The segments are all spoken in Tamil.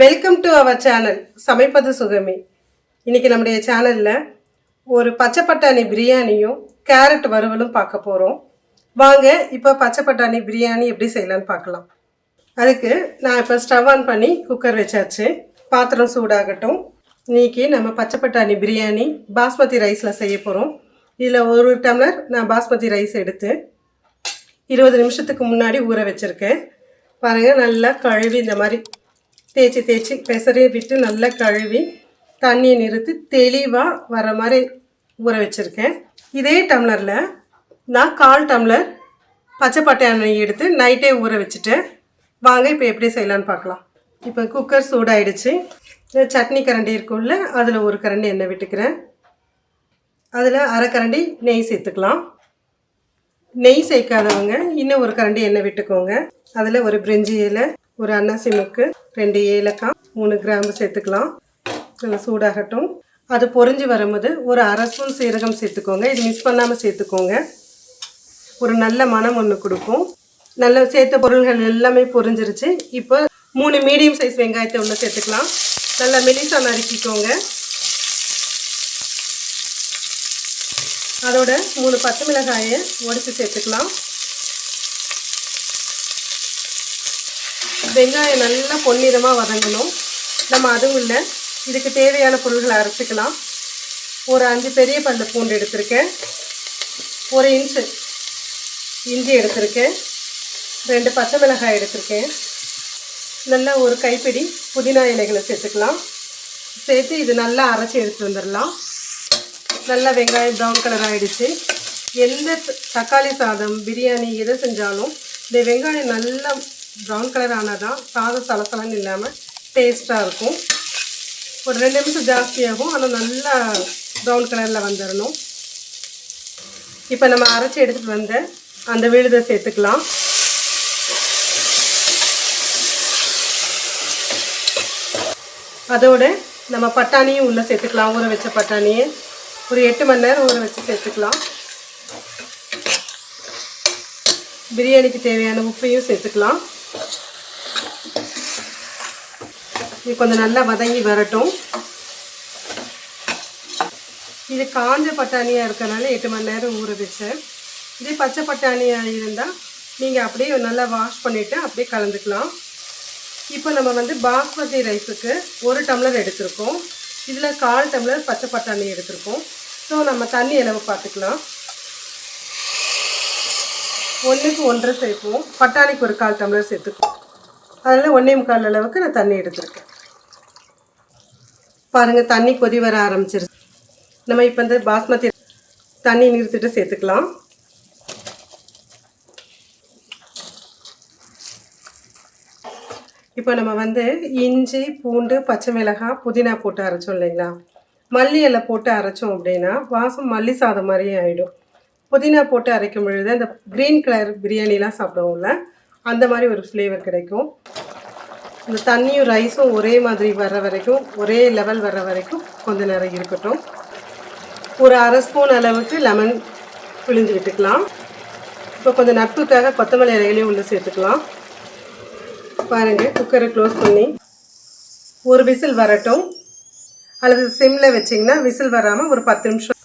வெல்கம் டு அவர் சேனல் சமைப்பது சுகமே. இன்றைக்கி நம்முடைய சேனலில் ஒரு பச்சை பட்டாணி பிரியாணியும் கேரட் வறுவலும் பார்க்க போகிறோம் வாங்க இப்போ பச்சை பட்டாணி பிரியாணி எப்படி செய்யலான்னு பார்க்கலாம். அதுக்கு நான் இப்போ ஸ்டவ் ஆன் பண்ணி குக்கர் வச்சாச்சு. பாத்திரம் சூடாகட்டும். இன்றைக்கி நம்ம பச்சை பட்டாணி பிரியாணி பாஸ்மதி ரைஸில் செய்ய போகிறோம் இதில் ஒரு டம்ளர் நான் பாஸ்மதி ரைஸ் எடுத்து இருபது நிமிஷத்துக்கு முன்னாடி ஊற வச்சுருக்கேன். பாருங்கள் நல்லா கழுவி இந்த மாதிரி தேய்ச்சி தேய்ச்சி பெசரி விட்டு நல்லா கழுவி தண்ணியை நிறுத்தி தெளிவாக வர மாதிரி ஊற வச்சுருக்கேன். இதே டம்ளரில் நான் கால் டம்ளர் பச்சை பட்டாணி எடுத்து நைட்டே ஊற வச்சுட்டேன். வாங்க இப்போ எப்படி செய்யலான்னு பார்க்கலாம். இப்போ குக்கர் சூடாயிடுச்சு. சட்னி கரண்டி இருக்கும்ல அதில் ஒரு கரண்டி எண்ணெய் விட்டுக்கிறேன். அதில் அரை கரண்டி நெய் சேர்த்துக்கலாம். நெய் சேர்க்காதவங்க இன்னும் ஒரு கரண்டி எண்ணெய் விட்டுக்கோங்க. அதில் ஒரு பிரிஞ்சி இலை ஒரு அன்னாசிமுக்கு ரெண்டு ஏலக்காய் மூணு கிராம்பு சேர்த்துக்கலாம். நல்லா சூடாகட்டும். அது பொரிஞ்சு வரும்போது ஒரு அரை ஸ்பூன் சீரகம் சேர்த்துக்கோங்க. இது மிஸ் பண்ணாமல் சேர்த்துக்கோங்க. ஒரு நல்ல மனம் ஒன்று கொடுக்கும். நல்ல சேர்த்த பொருள்கள் எல்லாமே பொரிஞ்சிருச்சு இப்போ மூணு மீடியம் சைஸ் வெங்காயத்தை ஒன்று சேர்த்துக்கலாம். நல்லா மெலிசா நறுக்கிக்கோங்க. அதோட மூணு பச்சை மிளகாயை உடச்சி சேர்த்துக்கலாம். வெங்காயம் நல்லா பொன்னிறமாக வதங்கணும். நம்ம அதுவும் இல்லை. இதுக்கு தேவையான பொருள்களை அரைச்சிக்கலாம். ஒரு அஞ்சு பெரிய பல்லு பூண்டு எடுத்திருக்கேன். ஒரு இன்ச்சு இஞ்சி எடுத்திருக்கேன். ரெண்டு பச்சை மிளகாய் எடுத்திருக்கேன். நல்லா ஒரு கைப்பிடி புதினா இலைகளை சேர்த்துக்கலாம். சேர்த்து இது நல்லா அரைச்சி எடுத்து வந்துடலாம். நல்லா வெங்காயம் ப்ரௌன் கலர் ஆகிடுச்சு எந்த தக்காளி சாதம் பிரியாணி எதை செஞ்சாலும் இந்த வெங்காயம் நல்லா ப்ரௌன் கலர் ஆனால் தான் சாதம் சலசலன்னு இல்லாமல் டேஸ்ட்டாக இருக்கும். ஒரு ரெண்டு நிமிஷம் ஜாஸ்தியாகும். ஆனால் நல்லா ப்ரௌன் கலரில் வந்துடணும் இப்போ நம்ம அரைச்சி எடுத்துகிட்டு வந்த அந்த விழுதை சேர்த்துக்கலாம். அதோட நம்ம பட்டாணியும் உள்ளே சேர்த்துக்கலாம். ஊற வச்ச பட்டாணியை. ஒரு எட்டு மணி நேரம் ஊற வச்சு சேர்த்துக்கலாம். பிரியாணிக்கு தேவையான உப்பையும் சேர்த்துக்கலாம். இது கொஞ்சம் நல்லா வதங்கி வரட்டும். இது காஞ்ச பட்டாணியாக இருக்கிறனால எட்டு மணி நேரம் ஊற வச்சேன். இதே பச்சை பட்டாணியாக இருந்தால் நீங்கள் அப்படியே நல்லா வாஷ் பண்ணிவிட்டு அப்படியே கலந்துக்கலாம். இப்போ நம்ம வந்து பாஸ்மதி ரைஸுக்கு ஒரு டம்ளர் எடுத்திருக்கோம். இதில் கால் டம்ளர் பச்சை பட்டாணி எடுத்திருக்கோம். ஸோ நம்ம தண்ணி அளவு பார்த்துக்கலாம். ஒன்றுக்கு ஒன்றரை சேர்ப்போம். பட்டாணிக்கு ஒரு கால் டம்ளர் சேர்த்துக்குவோம் அதில் ஒன்றே முக்கால் அளவுக்கு நான் தண்ணி எடுத்துருக்கேன். பாருங்கள் தண்ணி கொதி வர ஆரம்பிச்சிருச்சு. நம்ம இப்போ இந்த பாஸ்மதி தண்ணி நிறுத்திட்டு சேர்த்துக்கலாம். இப்போ நம்ம வந்து இஞ்சி பூண்டு பச்சை மிளகாய் புதினா போட்டு அரைச்சோம் இல்லைங்களா? மல்லி இலை போட்டு அரைச்சோம் அப்படின்னா வாசம் மல்லி சாதம் மாதிரியே ஆகிடும் புதினா போட்டு அரைக்கும் பொழுது அந்த க்ரீன் கலர் பிரியாணிலாம் சாப்பிடுவோம்ல அந்த மாதிரி ஒரு ஃப்ளேவர் கிடைக்கும். இந்த தண்ணியும் ரைஸும் ஒரே மாதிரி வர்ற வரைக்கும் ஒரே லெவல் வர்ற வரைக்கும் கொஞ்ச நேரம் இருக்கட்டும். ஒரு அரை ஸ்பூன் அளவுக்கு லெமன் பிழிஞ்சு விட்டுக்கலாம். இப்போ கொஞ்சம் நட்புக்காக கொத்தமல்லி இலைகளையும் உள்ளே சேர்த்துக்கலாம். பாருங்கள் குக்கரை க்ளோஸ் பண்ணி ஒரு விசில் வரட்டும். அல்லது சிம்மில் வச்சிங்கன்னா விசில் வராமல் ஒரு பத்து நிமிஷம்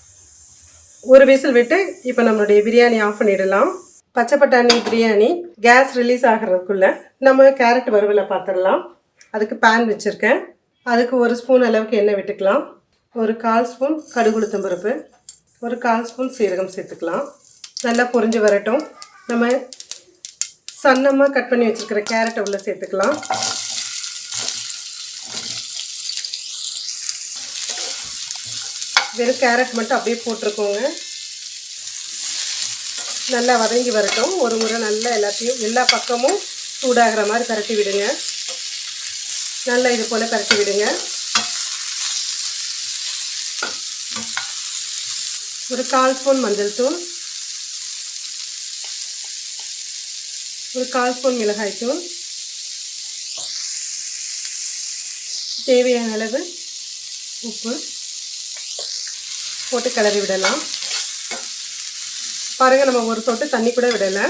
ஒரு விசில் விட்டு இப்போ நம்மளுடைய பிரியாணி ஆஃப் பண்ணிடலாம். பச்சை பட்டாணி பிரியாணி கேஸ் ரிலீஸ் ஆகிறதுக்குள்ளே நம்ம கேரட் வறுவலை பார்த்துடலாம் அதுக்கு பேன் வச்சுருக்கேன். அதுக்கு ஒரு ஸ்பூன் அளவுக்கு எண்ணெய் விட்டுக்கலாம். ஒரு கால் ஸ்பூன் கடுகுளுத்தம் பருப்பு. ஒரு கால் ஸ்பூன் சீரகம் சேர்த்துக்கலாம். நல்லா பொரிஞ்சு வரட்டும். நம்ம சன்னமாக கட் பண்ணி வச்சுருக்கிற கேரட்டை உள்ளே சேர்த்துக்கலாம். வெறும் கேரட் மட்டும் அப்படியே போட்டிருக்கோங்க. நல்லா வதங்கி வரட்டும். ஒரு முறை நல்லா எல்லாத்தையும் எல்லா பக்கமும் சூடாகிற மாதிரி பரட்டி விடுங்க. நல்லா இது போல் பரட்டி விடுங்க. ஒரு கால் ஸ்பூன் மஞ்சள் தூள். ஒரு கால் ஸ்பூன் மிளகாய் தூள். தேவையான அளவு உப்பு. போட்டு கிளறி விடலாம். பாருங்கள் நம்ம ஒரு சொட்டு தண்ணி கூட விடலை.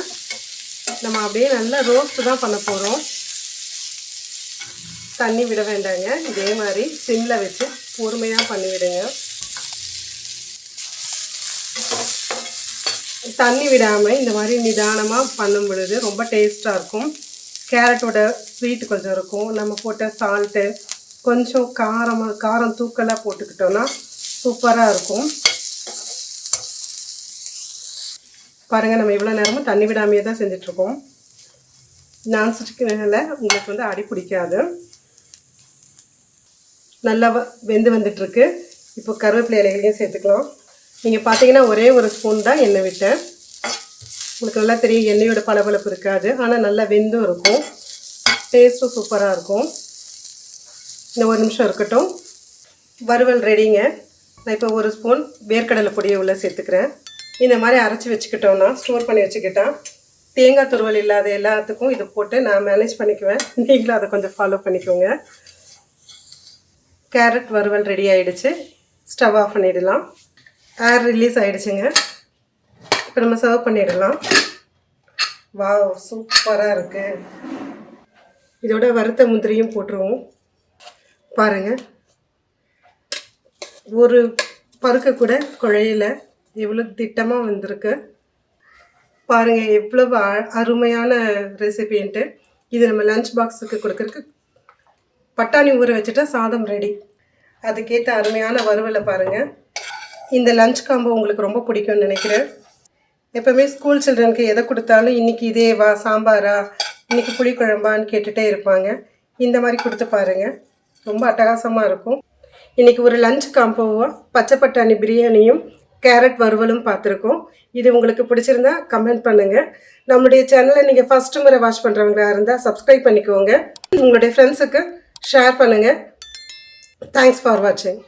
நம்ம அப்படியே நல்லா ரோஸ்ட்டு தான் பண்ண போகிறோம் தண்ணி விட வேண்டாங்க. இதே மாதிரி சிம்மில் வச்சு பொறுமையாக பண்ணிவிடுங்க தண்ணி விடாமல் இந்த மாதிரி நிதானமாக பண்ணும் பொழுது ரொம்ப டேஸ்ட்டாக இருக்கும். கேரட்டோட ஸ்வீட் கொஞ்சம் இருக்கும். நம்ம போட்ட சால்ட்டு கொஞ்சம் காரமாக காரம் தூக்கலாக போட்டுக்கிட்டோன்னா சூப்பராக இருக்கும். பாருங்கள் நம்ம இவ்வளோ நேரமும் தண்ணி விடாமையே தான் செஞ்சிட்ருக்கோம். நான் ஸ்டிக்கினால உங்களுக்கு வந்து அடி பிடிக்காது. நல்லா வெந்து வந்துட்டுருக்கு இப்போ கருவேப்பிலை இலைகளையும் சேர்த்துக்கலாம். நீங்கள் பார்த்தீங்கன்னா ஒரே ஒரு ஸ்பூன் தான் எண்ணெய் விட்டேன். உங்களுக்கு நல்லா தெரியும் எண்ணெயோட பளபளப்பு இருக்காது. ஆனால் நல்லா வெந்தும் இருக்கும். டேஸ்ட்டும் சூப்பராக இருக்கும். இன்னும் ஒரு நிமிஷம் இருக்கட்டும். வறுவல் ரெடிங்க நான் இப்போ ஒரு ஸ்பூன் வேர்க்கடலை பொடியை உள்ள சேர்த்துக்கிறேன். இந்த மாதிரி அரைச்சி வச்சுக்கிட்டோம்னா ஸ்டோர் பண்ணி வச்சுக்கிட்டால் தேங்காய் துருவல் இல்லாத எல்லாத்துக்கும் இதை போட்டு நான் மேனேஜ் பண்ணிக்குவேன். நீங்களும் அதை கொஞ்சம் ஃபாலோ பண்ணிக்கோங்க. கேரட் வறுவல் ரெடி ஆகிடுச்சு ஸ்டவ் ஆஃப் பண்ணிடலாம். ஏர் ரிலீஸ் ஆகிடுச்சுங்க இப்போ நம்ம சர்வ் பண்ணிடலாம். வாவ் சூப்பராக இருக்குது இதோட வறுத்த முந்திரியும் போட்டுருவோம். பாருங்கள் ஒரு பருக்க கூட குழையில. எவ்வளோ திட்டமாக வந்திருக்கு. பாருங்கள் எவ்வளவு அ- அருமையான ரெசிபின்ட்டு இது நம்ம லஞ்ச் பாக்ஸுக்கு கொடுக்கறதுக்கு பட்டாணி ஊற வச்சுட்டா சாதம் ரெடி அதுக்கேற்ற அருமையான வறுவலை பாருங்கள் இந்த லஞ்ச் காம்போ உங்களுக்கு ரொம்ப பிடிக்கும்னு நினைக்கிறேன். எப்போவுமே ஸ்கூல் சில்ட்ரனுக்கு எதை கொடுத்தாலும் இன்றைக்கி இதே வா சாம்பாரா இன்றைக்கி புளிக்குழம்பான்னு கேட்டுகிட்டே இருப்பாங்க. இந்த மாதிரி கொடுத்து பாருங்கள் ரொம்ப அட்டகாசமாக இருக்கும். இன்றைக்கி ஒரு லஞ்ச் காம்போவாக பச்சை பட்டாணி பிரியாணியும் கேரட் வறுவலும் பார்த்துருக்கோம். இது உங்களுக்கு பிடிச்சிருந்தா கமெண்ட் பண்ணுங்கள் நம்மளுடைய சேனலை நீங்கள் ஃபஸ்ட்டு முறை வாட்ச் பண்ணுறவங்களா இருந்தால் சப்ஸ்கிரைப் பண்ணிக்கோங்க. உங்களுடைய ஃப்ரெண்ட்ஸுக்கு ஷேர் பண்ணுங்கள் தேங்க்ஸ் ஃபார் வாட்சிங்